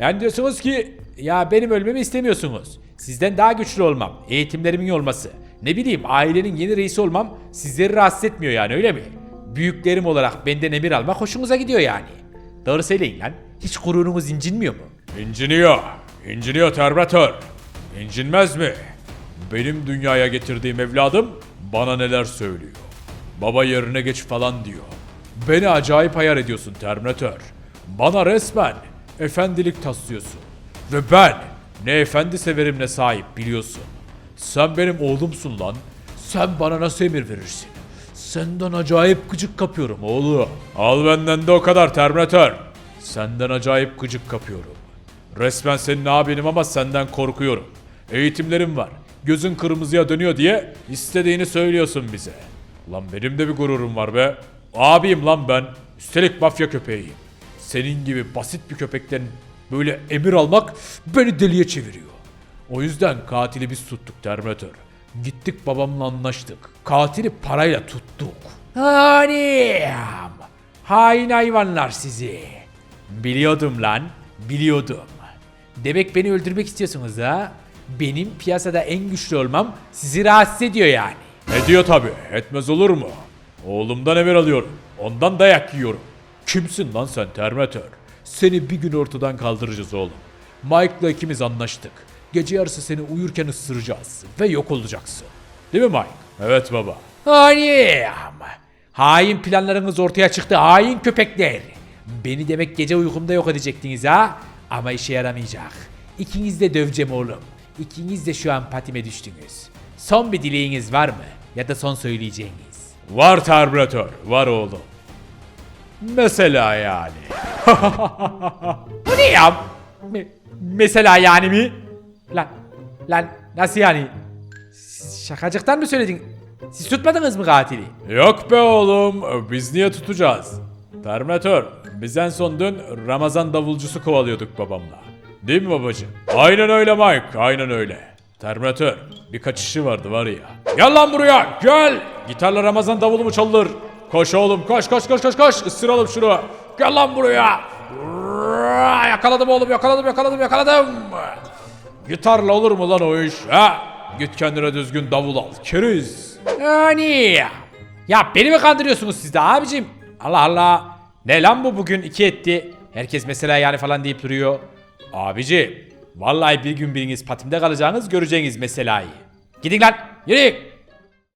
Yani diyorsunuz ki ya benim ölmemi istemiyorsunuz. Sizden daha güçlü olmam, eğitimlerimin olması, ne bileyim ailenin yeni reisi olmam sizleri rahatsız etmiyor yani öyle mi? Büyüklerim olarak benden emir almak hoşunuza gidiyor yani. Doğru söyleyin lan. Hiç gururunuz incinmiyor mu? İnciniyor. İnciniyor Terminator. İncinmez mi? Benim dünyaya getirdiğim evladım bana neler söylüyor. Baba yerine geç falan diyor. Beni acayip hayal ediyorsun Terminator. Bana resmen efendilik taslıyorsun. Ve ben ne efendi severim ne sahip biliyorsun. Sen benim oğlumsun lan. Sen bana nasıl emir verirsin? Senden acayip gıcık kapıyorum oğlum. Al benden de o kadar Terminator. Senden acayip gıcık kapıyorum. Resmen senin abinim ama senden korkuyorum. Eğitimlerim var. Gözün kırmızıya dönüyor diye istediğini söylüyorsun bize. Lan benim de bir gururum var be. Abiyim lan ben. Üstelik mafya köpeğiyim. Senin gibi basit bir köpekten böyle emir almak beni deliye çeviriyor. O yüzden katili biz tuttuk Terminator. Gittik babamla anlaştık. Katili parayla tuttuk. Anam! Hain hayvanlar sizi. Biliyordum lan, biliyordum. Demek beni öldürmek istiyorsunuz ha? Benim piyasada en güçlü olmam sizi rahatsız ediyor yani. Ediyor tabi. Etmez olur mu? Oğlumdan emir alıyorum. Ondan dayak yiyorum. Kimsin lan sen Terminator? Seni bir gün ortadan kaldıracağız oğlum. Mike'la ikimiz anlaştık. Gece yarısı seni uyurken ısıracağız ve yok olacaksın. Değil mi Mike? Evet baba. Anam! Hain planlarınız ortaya çıktı hain köpekler. Beni demek gece uykumda yok edecektiniz ha? Ama işe yaramayacak. İkiniz de döveceğim oğlum. İkiniz de şu an patime düştünüz. Son bir dileğiniz var mı? Ya da son söyleyeceğiniz. Var Terminator. Var oğlum. Mesela yani. Bu ne ya? Me- mesela yani mi? Lan, lan nasıl yani? Şakacıktan mı söyledin? Siz tutmadınız mı katili? Yok be oğlum. Biz niye tutacağız? Terminator. Biz en son dün Ramazan davulcusu kovalıyorduk babamla. Değil mi babacığım? Aynen öyle Mike. Aynen öyle. Terminator. Bir kaçışı vardı var ya. Gel lan buraya. Gel. Gitarla Ramazan davulu mu çalınır? Koş oğlum koş koş koş koş koş. Isıralım şunu. Gel lan buraya. Yakaladım oğlum yakaladım yakaladım yakaladım. Gitarla olur mu lan o iş? Ha? Git kendine düzgün davul al. Keriz. Yani. Ya beni mi kandırıyorsunuz siz de abicim? Allah Allah. Ne lan bu bugün iki etti. Herkes mesela yani falan deyip duruyor. Abici. Vallahi bir gün biriniz patimde kalacağınız göreceğiniz meselayı. Gidin lan. Yürüyün.